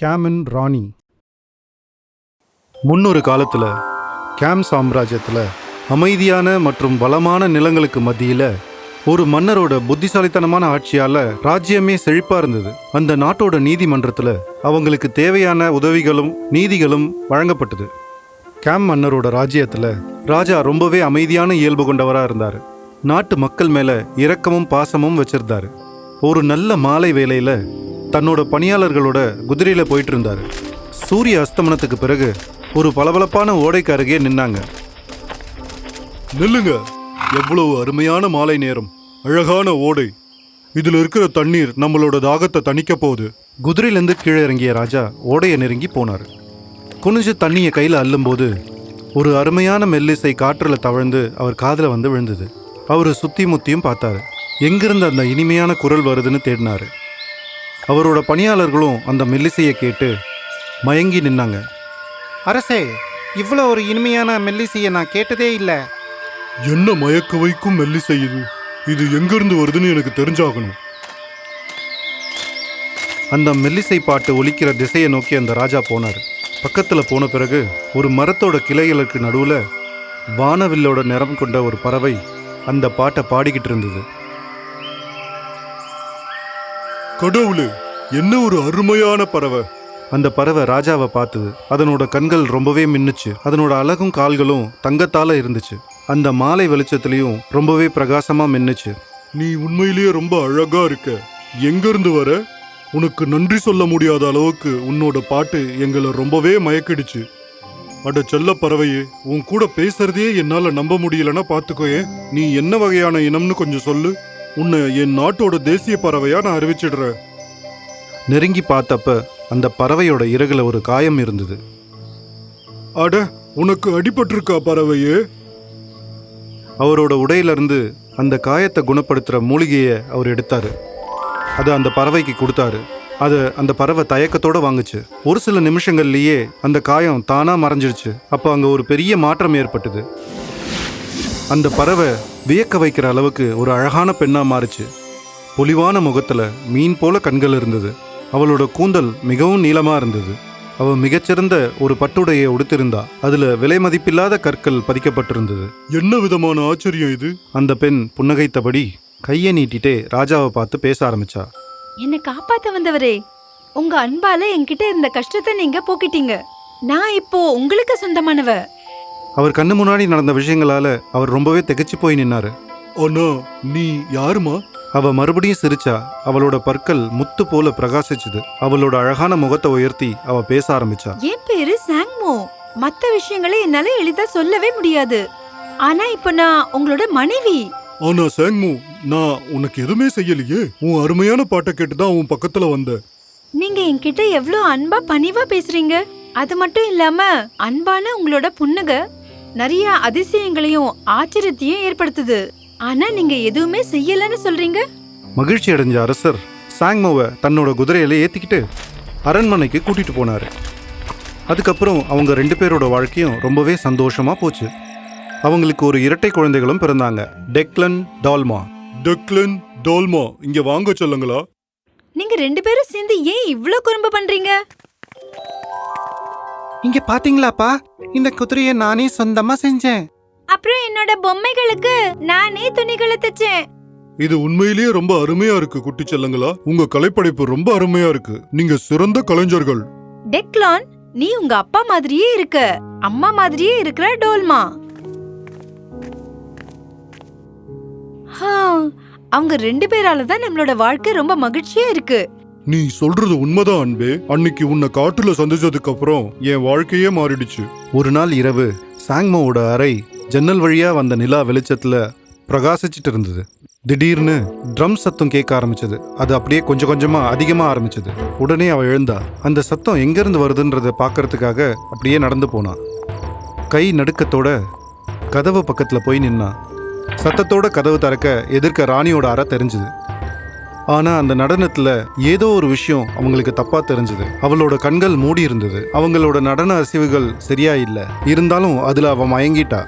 கேமன் ராணி. முன்னொரு காலத்தில் கேம் சாம்ராஜ்யத்தில் அமைதியான மற்றும் வளமான நிலங்களுக்கு மத்தியில் ஒரு மன்னரோட புத்திசாலித்தனமான ஆட்சியால் ராஜ்யமே செழிப்பாக இருந்தது. அந்த நாட்டோட நீதிமன்றத்தில் அவங்களுக்கு தேவையான உதவிகளும் நீதிகளும் வழங்கப்பட்டது. கேம் மன்னரோட ராஜ்யத்தில் ராஜா ரொம்பவே அமைதியான இயல்பு கொண்டவராக இருந்தார். நாட்டு மக்கள் மேலே இரக்கமும் பாசமும் வச்சிருந்தாரு. ஒரு நல்ல மாலை வேலையில் தன்னோட பணியாளர்களோட குதிரையில போயிட்டு இருந்தாரு சூரிய அஸ்தமனத்துக்கு பிறகு ஒரு பளபளப்பான ஓடைக்கு அருகே நின்னாங்க. நில்லுங்க. எவ்வளவு அருமையான மாலை நேரம். அழகான ஓடை. இதுல இருக்கிற தண்ணீர் நம்மளோட தாகத்தை தணிக்க போகுது. குதிரையிலேருந்து கீழே இறங்கிய ராஜா ஓடையை நெருங்கி போனார். குனிஞ்சு தண்ணியை கையில் அள்ளும்போது ஒரு அருமையான மெல்லிசை காற்றுல தவழ்ந்து அவர் காதில் வந்து விழுந்தது. அவர் சுத்தி முத்தியும் பார்த்தாரு. எங்கிருந்து அந்த இனிமையான குரல் வருதுன்னு தேடினாரு. அவரோட பணியாளர்களும் அந்த மெல்லிசையை கேட்டு மயங்கி நின்னாங்க. அரசே இவ்வளோ ஒரு இனிமையான மெல்லிசையை நான் கேட்டதே இல்லை. என்ன மயக்க வைக்கும் மெல்லிசை இது? இது எங்கிருந்து வருதுன்னு எனக்கு தெரிஞ்சாகணும். அந்த மெல்லிசை பாட்டு ஒலிக்கிற திசையை நோக்கி அந்த ராஜா போனார். பக்கத்துல போன பிறகு ஒரு மரத்தோட கிளைகளுக்கு நடுவுல வானவில்லோட நிறம் கொண்ட ஒரு பறவை அந்த பாட்டை பாடிக்கிட்டு இருந்தது. கடவுளே என்ன ஒரு அருமையான பறவை. அந்த பறவை ராஜாவை பார்த்தது அதனோட கண்கள் ரொம்பவே மின்னுச்சு. அதனோட அழகும் கால்களும் தங்கத்தால இருந்துச்சு. அந்த மாலை வெளிச்சத்துலயும் ரொம்பவே பிரகாசமா மின்னுச்சு. நீ உண்மையிலேயே ரொம்ப அழகா இருக்க. எங்க இருந்து வர? உனக்கு நன்றி சொல்ல முடியாத அளவுக்கு உன்னோட பாட்டு எங்களை ரொம்பவே மயக்கிடுச்சு. அட செல்ல பறவையே உன் கூட பேசுறதே என்னால நம்ப முடியலன்னா பாத்துக்கோயே நீ என்ன வகையான இனம்னு கொஞ்சம் சொல்லு. உன்னை என் நாட்டோட தேசிய பறவையா நான் அறிவிச்சிடுறேன். நெருங்கி பார்த்தப்ப அந்த பறவையோட இறகுல ஒரு காயம் இருந்தது. அட உனக்கு அடிபட்டிருக்கா பறவையே? அவரோட உடையிலிருந்து அந்த காயத்தை குணப்படுத்துற மூலிகையை அவர் எடுத்தாரு. அதை அந்த பறவைக்கு கொடுத்தாரு. அதை அந்த பறவை தயக்கத்தோட வாங்குச்சு. ஒரு சில நிமிஷங்கள்லயே அந்த காயம் தானா மறைஞ்சிடுச்சு அப்போ அங்க ஒரு பெரிய மாற்றம் ஏற்பட்டது. அந்த பறவை வியக்க வைக்கிற அளவுக்கு ஒரு அழகான பெண்ணா மாறுச்சு. பொலிவான முகத்துல மீன் போல கண்கள் இருந்தது. அவளோட கூந்தல் மிகவும் நீளமா இருந்தது. அவ மிகச்சிறந்த ஒரு பட்டுடையை உடுத்திருந்தா. அதுல விலை மதிப்பில்லாத கற்கள் பதிக்கப்பட்டிருந்தது. என்ன விதமான ஆச்சரியம் இது? அந்த பெண் புன்னகைத்தபடி கையை நீட்டிட்டே ராஜாவை பார்த்து பேச ஆரம்பிச்சா. என்னை காப்பாத்த வந்தவரே உங்க அன்பால என்கிட்ட இருந்த கஷ்டத்தை நீங்க போக்கிட்டீங்க. நான் இப்போ உங்களுக்கு சொந்தமானவ. அவர் கண்ணு முன்னாடி நடந்த விஷயங்களால அவர் ரொம்பவே திகைச்சு போய் நின்னாரு. அண்ணா நீ யாருமா அவ மறுபடியும் சிரிச்சா அவளோட பற்கள் முத்து போல பிரகாசிச்சுது. அவளோட அழகான முகத்தை உயர்த்தி அவ பேச ஆரம்பிச்சா. என் பேரு சாங்மோ. மத்த விஷயங்களை என்னால எளிதா சொல்லவே முடியாது. ஆனா இப்போ நான் உங்களோட மனைவி. ஆனா சேங்மு நான் உனக்கு எதுவுமே செய்யலையே. உன் அருமையான பாட்டை கேட்டு தான் உன் பக்கத்துல வந்தேன். நீங்க என்கிட்ட எவ்வளவு அன்பா பணிவா பேசுறீங்க? அது மட்டும் இல்லாம அன்பான உங்களோட புன்னக நிறைய அதிசயங்களையும் ஆச்சரியத்தையும் ஏற்படுத்துது. ஆனா நீங்க எதுவுமே செய்யலன்னு சொல்றீங்க? மகிழ்ச்சி அடைஞ்ச அரசர் சாங்மோவை தன்னோட குதிரையில ஏத்திக்கிட்டு அரண்மனைக்கு கூட்டிட்டு போனாரு. அதுக்கப்புறம் அவங்க ரெண்டு பேரோட வாழ்க்கையும் ரொம்பவே சந்தோஷமா போச்சு. அவங்களுக்கு ஒரு இரட்டை குழந்தைகளும் பிறந்தாங்க. டெக்லன் டால்மா. டெக்லன் டால்மா. இங்க வாங்க சொல்லுங்களா. நீங்க ரெண்டு பேரும் சேர்ந்து ஏன் இவ்ளோ குறும்பு பண்றீங்க? இங்க பாத்தீங்களாப்பா? இந்த குதிரையை நானே சொந்தமா செஞ்சேன். அப்புறம் என்னோட பொம்மைகளுக்கு நானே துணிகளை தைச்சேன். இது உண்மையிலேயே ரொம்ப அருமையா இருக்கு குட்டி செல்லங்களா. உங்க கலைப்படைப்பு ரொம்ப அருமையா இருக்கு. நீங்க சிறந்த கலைஞர்கள். டெக்லான் நீ உங்க அப்பா மாதிரியே இருக்க. அம்மா மாதிரியே இருக்கிற டோல்மா. ஹா, அவங்க ரெண்டு பேரால தான் நம்மளோட வாழ்க்கை ரொம்ப மகிழ்ச்சியா இருக்கு. நீ சொல்றது உண்மைதான் அன்பே. அன்னைக்கு உன்னை காட்டுல சந்திச்சதுக்கு அப்புறம் என் வாழ்க்கையே மாறிடுச்சு. ஒரு நாள் இரவு சாங்மாவோட அறை ஜன்னல் வழியா வந்த நிலா வெளிச்சத்துல பிரகாசிச்சிட்டு இருந்தது. திடீர்னு ட்ரம் சத்தம் கேட்க ஆரம்பிச்சது. அது அப்படியே கொஞ்சம் கொஞ்சமா அதிகமா ஆரம்பிச்சது. உடனே அவ எழுந்தா அந்த சத்தம் எங்கிருந்து வருதுன்றத பார்க்கறதுக்காக அப்படியே நடந்து போனா. கை நடுக்கத்தோட கதவு பக்கத்துல போய் நின்னா. சத்தத்தோட கதவு திறக்க எதிர்க்க ராணியோட அறை தெரிஞ்சுது. ஆனா அந்த நடனத்துல ஏதோ ஒரு விஷயம் அவங்களுக்கு தப்பா தெரிஞ்சது. அவளோட கண்கள் மூடி இருந்தது. அவங்களோட நடன அசைவுகள் சரியா இல்ல. இருந்தாலும் அதுல அவ மயங்கிட்டா.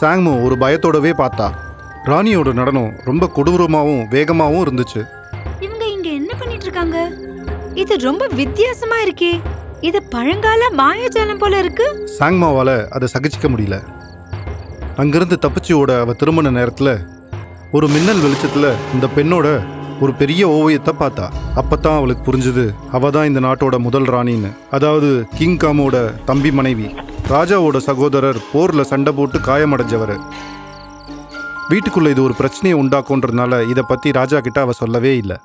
சாங்மோ ஒரு பயத்தோடவே பார்த்தா. ராணியோட நடனம் ரொம்ப கொடூரமாவும் வேகமாவும் இருந்துச்சு. இவங்க இங்க என்ன பண்ணிட்டு இருக்காங்க இது ரொம்ப வித்தியாசமா இருக்கே. இது பழங்கால மாயாஜாலம் போல இருக்கு. சாங்மாவால அதை சகிச்சிக்க முடியல. அங்கிருந்து தப்பிச்சு ஓட அவ திரும்பின நேரத்துல ஒரு மின்னல் வெளிச்சத்துல இந்த பெண்ணோட ஒரு பெரிய ஓவியத்தை பார்த்தா அப்பதான் அவளுக்கு புரிஞ்சுது அவ தான் இந்த நாட்டோட முதல் ராணின்னு. அதாவது கிங் காமோட தம்பி மனைவி. ராஜாவோட சகோதரர் போர்ல சண்டை போட்டு காயமடைஞ்சவர். வீட்டுக்குள்ள இது ஒரு பிரச்சனையை உண்டாக்குன்றதுனால இதை பத்தி ராஜா கிட்ட அவ சொல்லவே இல்லை.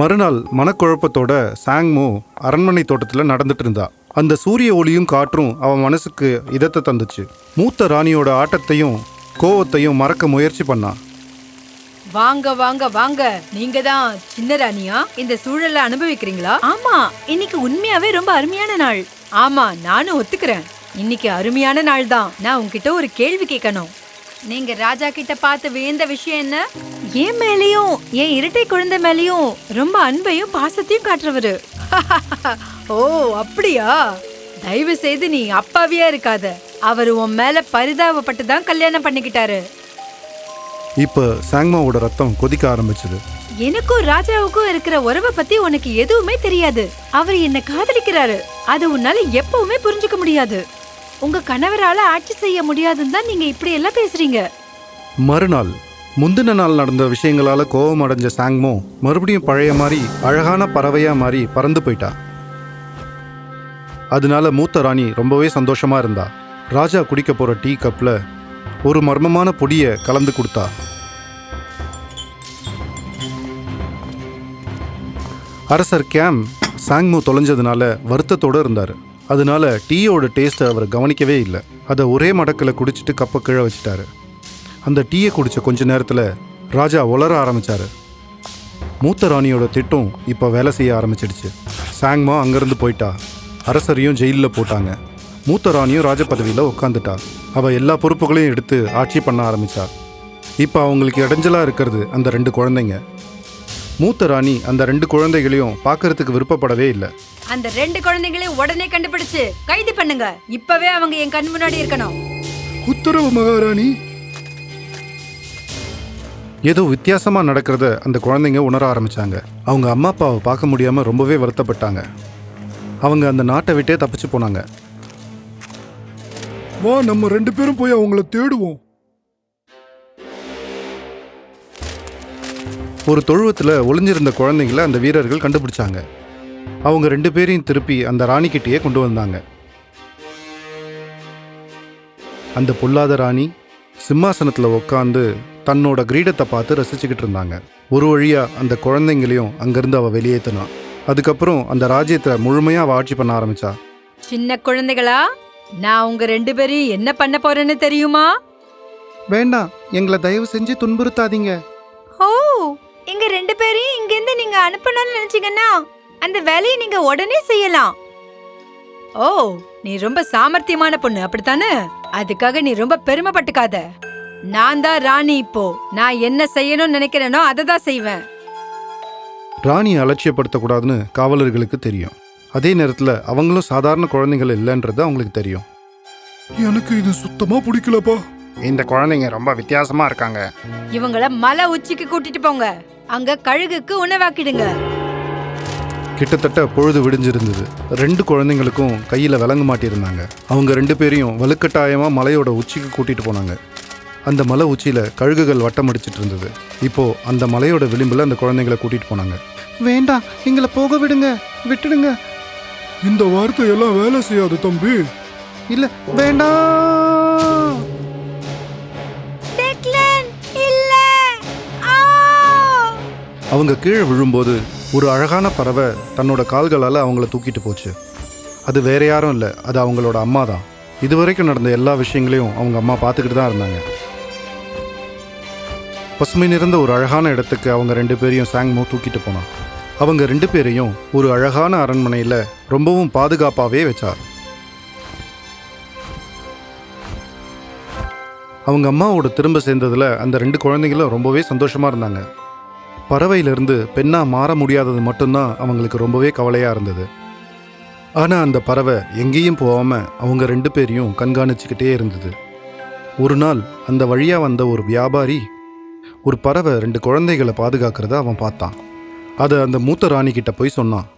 மறுநாள் மனக்குழப்பத்தோட சாங்மோ அரண்மனை தோட்டத்தில் நடந்துட்டு இருந்தா. அந்த சூரிய ஒளியும் காற்றும் அவன் மனசுக்கு இதத்தை தந்துச்சு. மூத்த ராணியோட ஆட்டத்தையும் கோவத்தையும் மறக்க முயற்சி பண்ணான் வாங்க வாங்க வாங்க. நீங்க தான் சின்ன ராணியா இந்த சூழலை அனுபவிக்கிறீங்களா? ஆமா இன்னைக்கு உண்மையாவே ரொம்ப அருமையான நாள். ஆமா நானும் ஒத்துக்கிறேன். இன்னைக்கு அருமையான நாள் தான் நான் உன்கிட்ட ஒரு கேள்வி கேட்கணும். நீங்க ராஜா கிட்ட பார்த்து வியந்த விஷயம் என்ன? என் மேலயும் என் இரட்டை குழந்தை மேலயும் ரொம்ப அன்பையும் பாசத்தையும் காட்டுறவரு. ஓ அப்படியா? தயவு செய்து நீ அப்பாவியா இருக்காத. அவர் உன் மேல பரிதாபப்பட்டு தான் கல்யாணம் பண்ணிக்கிட்டாரு. இப்போ சாங்மாவோட ரத்தம் கொதிக்க ஆரம்பிச்சது. எனக்கும் ராஜாவுக்கும் இருக்கிற உறவை பத்தி உனக்கு எதுவுமே தெரியாது. அவர் என்ன காதலிக்கிறாரு. அது உன்னால எப்பவுமே புரிஞ்சுக்க முடியாது. உங்க கணவரால ஆட்சி செய்ய முடியாதுன்னு தான் நீங்க இப்படி எல்லாம் பேசுறீங்க. மறுநாள் முந்தின நாள் நடந்த விஷயங்களால கோபம் அடைஞ்ச சாங்மோ மறுபடியும் பழைய மாதிரி அழகான பறவையா மாறி பறந்து போயிட்டா. அதனால மூத்த ராணி ரொம்பவே சந்தோஷமா இருந்தா. ராஜா குடிக்க போற டீ கப்ல ஒரு மர்மமான பொடியை கலந்து கொடுத்தா. அரசர் கேம் சாங்மு தொலைஞ்சதுனால வருத்தத்தோட இருந்தார். அதனால டீயோட டேஸ்ட்டை அவர் கவனிக்கவே இல்லை. அதை ஒரே மடக்கில் குடிச்சிட்டு கப்பை கீழே வச்சிட்டாரு. அந்த டீயை குடித்த கொஞ்ச நேரத்தில் ராஜா உலர ஆரம்பித்தார் மூத்த ராணியோட திட்டம் இப்போ வேலை செய்ய ஆரம்பிச்சிடுச்சு. சாங்மா அங்கேருந்து போயிட்டா. அரசரையும் ஜெயிலில் போட்டாங்க. மூத்த ராணியும் ராஜ பதவியில் உட்காந்துட்டா அவள் எல்லா பொறுப்புகளையும் எடுத்து ஆட்சி பண்ண ஆரம்பிச்சா. இப்போ அவங்களுக்கு இடைஞ்சலா இருக்கிறது அந்த ரெண்டு குழந்தைங்க. மூத்த ராணி அந்த ரெண்டு குழந்தைகளையும் பார்க்கறதுக்கு விருப்பப்படவே இல்லை. அந்த ரெண்டு குழந்தைங்களையும் உடனே கண்டுபிடிச்சு கைது பண்ணுங்க. இப்பவே அவங்க என் கண் முன்னாடி இருக்கணும். உத்தரவு மகாராணி. ஏதோ வித்தியாசமா நடக்கிறத அந்த குழந்தைங்க உணர ஆரம்பிச்சாங்க. அவங்க அம்மா அப்பாவை பார்க்க முடியாம ரொம்பவே வருத்தப்பட்டாங்க. அவங்க அந்த நாட்டை விட்டே தப்பிச்சு போனாங்க. வா நம்ம ரெண்டு பேரும் போய் அவங்கள தேடுவோம். ஒரு தொழுவத்துல ஒளிஞ்சிருந்த குழந்தைங்கள அந்த வீரர்கள் கண்டுபிடிச்சாங்க. அவங்க ரெண்டு பேரையும் திருப்பி அந்த ராணிக்கிட்டேயே கொண்டு வந்தாங்க. அந்த பொல்லாத ராணி சிம்மாசனத்துல உட்காந்து தன்னோட கிரீடத்தை பார்த்து ரசிச்சுக்கிட்டு இருந்தாங்க. ஒரு வழியா அந்த குழந்தைங்களையும் அங்கிருந்து அவ வெளியேற்றினா அதுக்கப்புறம் அந்த ராஜ்யத்தை முழுமையா அவ ஆட்சி பண்ண ஆரம்பிச்சா. சின்ன குழந்தைகளா? நான் உங்க ரெண்டு பேரையும் என்ன பண்ண போறேன்னு தெரியுமா? வேண்டாம் எங்களை தயவு செஞ்சு துன்புறுத்தாதீங்க. ஓ எங்க ரெண்டு பேரையும் இங்க இருந்து நீங்க அனுப்பணும்னு நினைச்சீங்கன்னா அந்த வேலையை நீங்க உடனே செய்யலாம். ஓ நீ ரொம்ப சாமர்த்தியமான பொண்ணு அப்படித்தானே? அதுக்காக நீ ரொம்ப பெருமைப்பட்டுக்காத. நான் தான் ராணி இப்போ. நான் என்ன செய்யணும்னு நினைக்கிறேனோ அதை தான் செய்வேன். ராணியை அலட்சியப்படுத்தக்கூடாதுன்னு காவலர்களுக்கு தெரியும். அதே நேரத்தில் அவங்களும் சாதாரண குழந்தைகள் இல்லைன்றது அவங்களுக்கு தெரியும். எனக்கு இது சுத்தமா பிடிக்கலப்பா. இந்த குழந்தைங்க ரொம்ப வித்தியாசமா இருக்காங்க. இவங்கள மலை உச்சிக்கு கூட்டிட்டு போங்க. அங்க கழுகுக்கு உணவாக்கிடுங்க. கிட்டத்தட்ட பொழுது விடிஞ்சிருந்தது. ரெண்டு குழந்தைங்களுக்கும் கையில் விலங்கு மாட்டியிருந்தாங்க. அவங்க ரெண்டு பேரையும் வலுக்கட்டாயமாக மலையோட உச்சிக்கு கூட்டிட்டு போனாங்க. அந்த மலை உச்சியில் கழுகுகள் வட்டம் அடிச்சிட்டு இருந்தது. இப்போ அந்த மலையோட விளிம்பில் அந்த குழந்தைங்களை கூட்டிட்டு போனாங்க. வேண்டாம் எங்களை போக விடுங்க. விட்டுடுங்க. இந்த வார்த்தை எல்லாம் வேலை செய்யாது தம்பி. இல்ல வேண்டாம் இல்ல. அவங்க கீழே விழும்போது ஒரு அழகான பறவை தன்னோட கால்களால் அவங்கள தூக்கிட்டு போச்சு. அது வேற யாரும் இல்லை அது அவங்களோட அம்மா தான். இதுவரைக்கும் நடந்த எல்லா விஷயங்களையும் அவங்க அம்மா பார்த்துக்கிட்டு தான் இருந்தாங்க. பசுமை நிறைந்த ஒரு அழகான இடத்துக்கு அவங்க ரெண்டு பேரையும் சாங்மோ தூக்கிட்டு போனான். அவங்க ரெண்டு பேரையும் ஒரு அழகான அரண்மனையில் ரொம்பவும் பாதுகாப்பாகவே வச்சார். அவங்க அம்மாவோட திரும்ப சேர்ந்ததில் அந்த ரெண்டு குழந்தைங்களும் ரொம்பவே சந்தோஷமாக இருந்தாங்க. பறவையிலிருந்து பெண்ணாக மாற முடியாதது மட்டும்தான் அவங்களுக்கு ரொம்பவே கவலையாக இருந்தது. ஆனால் அந்த பறவை எங்கேயும் போகாமல் அவங்க ரெண்டு பேரையும் கண்காணிச்சுக்கிட்டே இருந்தது. ஒரு நாள் அந்த வழியாக வந்த ஒரு வியாபாரி ஒரு பறவை ரெண்டு குழந்தைகளை பாதுகாக்கிறத அவன் பார்த்தான். அதை அந்த மூத்த ராணி கிட்ட போய் சொன்னான்.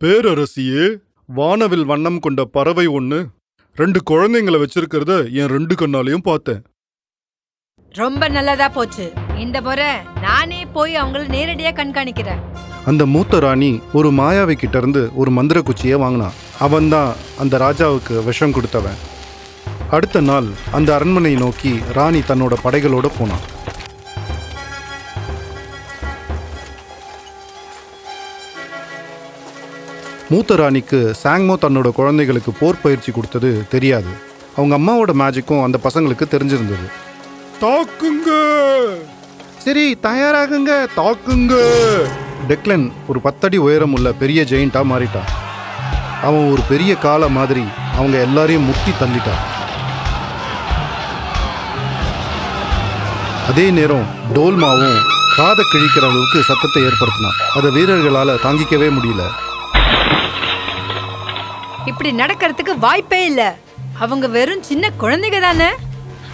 பேரரசியே வானவில் வண்ணம் கொண்ட பறவை ஒன்று ரெண்டு குழந்தைங்களை வச்சிருக்கிறத என் ரெண்டு கண்ணாலையும் பார்த்தேன். ரொம்ப நல்லதா போச்சு. இந்த முறை நானே போய் அவங்கள நேரடியா கண்காணிக்கிறேன். அந்த மூத்த ராணி ஒரு மாயாவி கிட்ட இருந்து ஒரு மந்திர குச்சியை வாங்கினான். அவன்தான் அந்த ராஜாவுக்கு விஷம் கொடுத்தவன். அடுத்த நாள் அந்த அரண்மனை நோக்கி ராணி தன்னோட படைகளோட போனான். மூத்த ராணிக்கு சாங்மோ தன்னோட குழந்தைகளுக்கு போர் பயிற்சி கொடுத்தது தெரியாது. அவங்க அம்மாவோட மேஜிக்கும் அந்த பசங்களுக்கு தெரிஞ்சிருந்தது. தாக்குங்க! சரி தயாராகுங்க தாக்குங்க! டெக்லன் ஒரு பத்தடி உயரம் உள்ள பெரிய ஜெயிண்டாக மாறிட்டான் அவன் ஒரு பெரிய காலை மாதிரி அவங்க எல்லாரையும் முட்டி தள்ளிட்டான் அதே நேரம் டோல்மாவும் காதை கிழிக்கிற அளவுக்கு சத்தத்தை ஏற்படுத்தினான். அதை வீரர்களால் தாங்கிக்கவே முடியல. இப்படி நடக்கிறதுக்கு வாய்ப்பே இல்ல. அவங்க வெறும் சின்ன குழந்தைங்க தானே?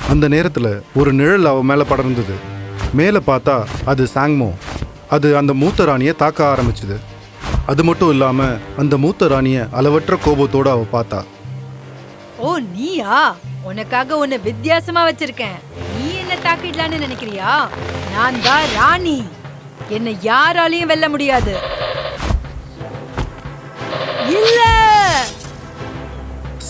அந்த நேரத்துல ஒரு நிழல் அவன் மேல படர்ந்தது. மேலே பார்த்தா அது சாங்மோ. அது அந்த மூத்த ராணியை தாக்க ஆரம்பிச்சுது. அது மட்டும் இல்லாம அந்த மூத்த ராணியை அளவற்ற கோபத்தோட அவ பார்த்தா. ஓ நீயா? உனக்காக உன்னை வித்தியாசமா வச்சிருக்கேன். நீ என்ன தாக்கிடலான்னு நினைக்கிறியா? நான் தான் ராணி. என்னை யாராலையும் வெல்ல முடியாது. இல்ல!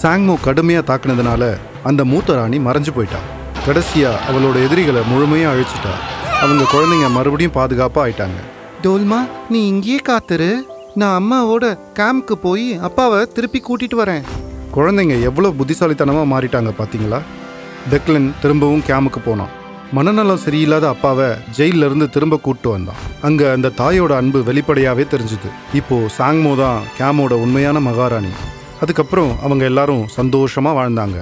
சாங்மோ கடுமையா தாக்குனதுனால அந்த மூத்த ராணி மறைஞ்சு போயிட்டா. கடைசியா அவளோட எதிரிகளை முழுமையா அழிச்சிட்டா. அவங்க குழந்தைங்க மறுபடியும் பாதுகாப்பா ஆயிட்டாங்க. டோல்மா நீ இங்கேயே காத்துரு. நான் அம்மாவோட கேம்ப்க்கு போய் அப்பாவை திருப்பி கூட்டிட்டு வரேன். குழந்தைங்க எவ்வளோ புத்திசாலித்தனமா மாறிட்டாங்க பாத்தீங்களா? டெக்லன் திரும்பவும் கேமுக்கு போனான். மனநலம் சரியில்லாத அப்பாவை ஜெயில்ல இருந்து திரும்ப கூட்டு வந்தான். அங்க அந்த தாயோட அன்பு வெளிப்படையாவே தெரிஞ்சுது. இப்போ சாங்மோ தான் கேமோட உண்மையான மகாராணி. அதுக்கப்புறம் அவங்க எல்லாரும் சந்தோஷமா வாழ்ந்தாங்க.